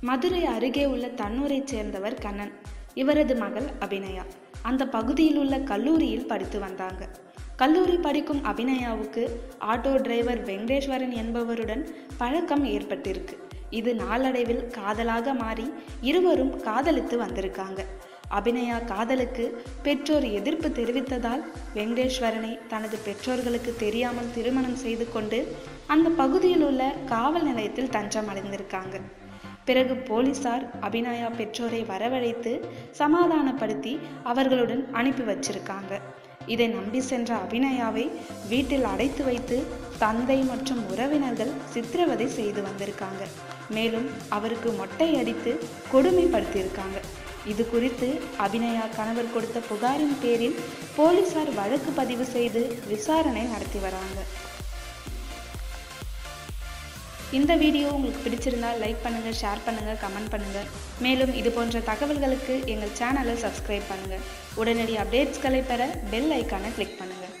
மதுரை அருகே உள்ள தன்னூரைச் சேர்ந்தவர் கண்ணன். இவரது மகள் அபிநயா. அந்த பகுதியில் உள்ள கல்லூரியில் படித்து வந்தாங்க. கல்லூரி படிக்கும் அபிநயாவுக்கு ஆட்டோ டிரைவர் வெங்கடேஸ்வரன் என்பவருடன் பழக்கம் ஏற்பட்டிருக்கு. இது நாளடைவில் காதலாக மாறி இருவரும் காதலித்து வந்திருக்காங்க. அபிநயா காதலுக்கு பெற்றோர் எதிர்ப்பு தெரிவித்ததால் வெங்கடேஸ்வரனை தனது பெற்றோர்களுக்கு தெரியாமல் திருமணம் செய்து கொண்டு அந்த பகுதியில் உள்ள காவல் நிலையத்தில் தஞ்சம் அடைந்திருக்காங்க பிறகு போலீசார் அபிநயா பெற்றோரை வரவழைத்து சமாதானப்படுத்தி அவர்களுடன் அனுப்பி வச்சிருக்காங்க. இதை நம்பி சென்ற அபிநயாவை வீட்டில் அடைத்து வைத்து தந்தை மற்றும் உறவினர்கள் சித்திரவதை செய்து வந்திருக்காங்க. மேலும் அவருக்கு மொட்டை அடித்து கொடுமைப்படுத்தியிருக்காங்க. இது குறித்து அபிநயா கணவர் கொடுத்த புகாரின் பேரில் போலீசார் வழக்கு பதிவு செய்து விசாரணை நடத்தி வராங்க. இந்த வீடியோ உங்களுக்கு பிடிச்சிருந்தால் லைக் பண்ணுங்கள் ஷேர் பண்ணுங்கள் கமெண்ட் பண்ணுங்கள் மேலும் இது போன்ற தகவல்களுக்கு எங்கள் சேனலை சப்ஸ்கிரைப் பண்ணுங்கள் உடனடி அப்டேட்ஸ்களை பெற பெல் ஐக்கானை கிளிக் பண்ணுங்கள்